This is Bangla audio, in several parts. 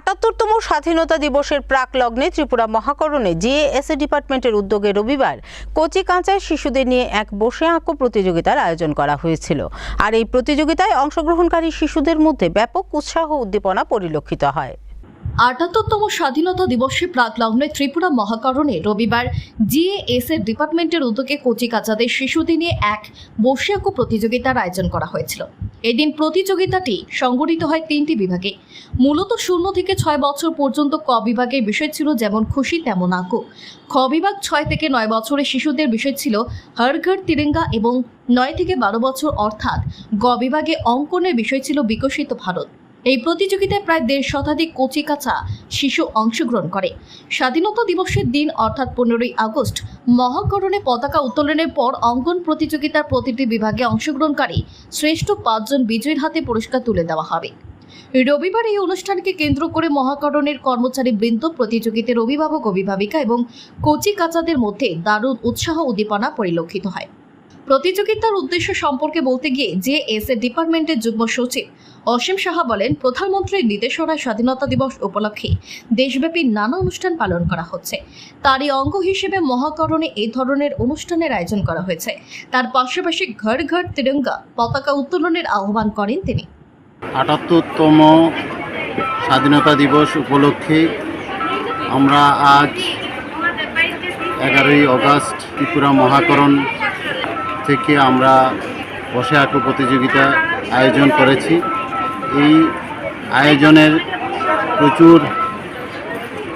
আটাত্তরতম স্বাধীনতা দিবসের প্রাক লগ্নে ত্রিপুরা মহাকরণে জিএএসএ ডিপার্টমেন্টের উদ্যোগে রবিবার কচি কাঁচায় শিশুদের নিয়ে এক বসে আঁকো প্রতিযোগিতার আয়োজন করা হয়েছিল। আর এই প্রতিযোগিতায় অংশগ্রহণকারী শিশুদের মধ্যে ব্যাপক উৎসাহ উদ্দীপনা পরিলক্ষিত হয়। আটাত্তরতম স্বাধীনতা দিবসে প্রাক লগ্নে ত্রিপুরা মহাকরণে রবিবার জিএএস এর ডিপার্টমেন্টের উদ্যোগে কচি কাচাদের শিশুদের নিয়ে এক বসে বর্ষিয়াকু প্রতিযোগিতার আয়োজন করা হয়েছিল। এদিন প্রতিযোগিতাটি সংগঠিত হয় তিনটি বিভাগে। মূলত শূন্য থেকে ছয় বছর পর্যন্ত ক বিভাগের বিষয় ছিল যেমন খুশি তেমন আঁকো। খ বিভাগ ছয় থেকে নয় বছরের শিশুদের বিষয় ছিল হর ঘর তিরঙ্গা এবং নয় থেকে বারো বছর অর্থাৎ গ বিভাগে অঙ্কনের বিষয় ছিল বিকশিত ভারত। এই প্রতিযোগিতায় প্রায় দেড় শতাধিক কচি কাঁচা শিশু অংশগ্রহণ করে। স্বাধীনতা দিবসের দিন, অর্থাৎ পনেরোই আগস্ট, মহাকরণে পতাকা উত্তোলনের পর অঙ্কন প্রতিযোগিতার প্রতিটি বিভাগে অংশগ্রহণকারী শ্রেষ্ঠ পাঁচজন বিজয়ীর হাতে পুরস্কার তুলে দেওয়া হবে। রবিবার এই অনুষ্ঠানকে কেন্দ্র করে মহাকরণের কর্মচারী বৃন্দ, প্রতিযোগিতার অভিভাবক, অভিভাবিকা এবং কচি কাচাদের মধ্যে দারুণ উৎসাহ উদ্দীপনা পরিলক্ষিত হয়। প্রতিযোগিতার উদ্দেশ্য সম্পর্কে বলতে গিয়ে যে এস এ ডিপার্টমেন্টের যুগ্ম সচিব অসীম সাহা বলেন প্রধানমন্ত্রীর নির্দেশনায় স্বাধীনতা দিবস উপলক্ষে দেশব্যাপী নানা অনুষ্ঠান পালন করা হচ্ছে। তারই অঙ্গ হিসেবে মহাকরণে এই ধরনের অনুষ্ঠানের আয়োজন করা হয়েছে। তার পাশাপাশি ঘর ঘর তিরঙ্গা পতাকা উত্তোলনের আহ্বান করেন তিনি। আটাত্তরতম স্বাধীনতা দিবস উপলক্ষে আমরা আজ এগারোই অগাস্ট ত্রিপুরা মহাকরণ থেকে আমরা বসে আঁকো প্রতিযোগিতা আয়োজন করেছি। এই আয়োজনের প্রচুর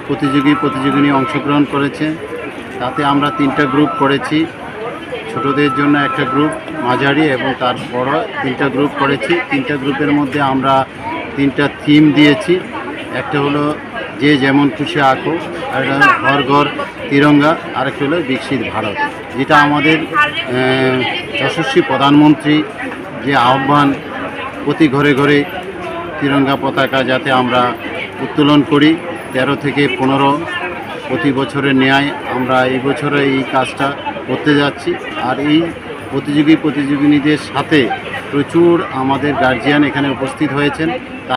প্রতিযোগী প্রতিযোগিনী অংশগ্রহণ করেছে। তাতে আমরা তিনটা গ্রুপ করেছি। ছোটদের জন্য একটা গ্রুপ, মাঝারি এবং তার বড় তিনটা গ্রুপ করেছি। তিনটা গ্রুপের মধ্যে আমরা তিনটা থিম দিয়েছি। একটা হলো যে যেমন খুশি আঁকো, একটা ঘর ঘর তিরঙ্গা আর একটা হলো বিকশিত ভারত, যেটা আমাদের যশস্বী প্রধানমন্ত্রী যে আহ্বান, প্রতি ঘরে ঘরে তিরঙ্গা পতাকা যাতে আমরা উত্তোলন করি, তেরো থেকে পনেরো প্রতি বছরের ন্যায় আমরা এই বছরে এই কাজটা করতে যাচ্ছি। আর এই প্রতিযোগী প্রতিযোগিনীদের সাথে প্রচুর আমাদের গার্জিয়ান এখানে উপস্থিত হয়েছেন।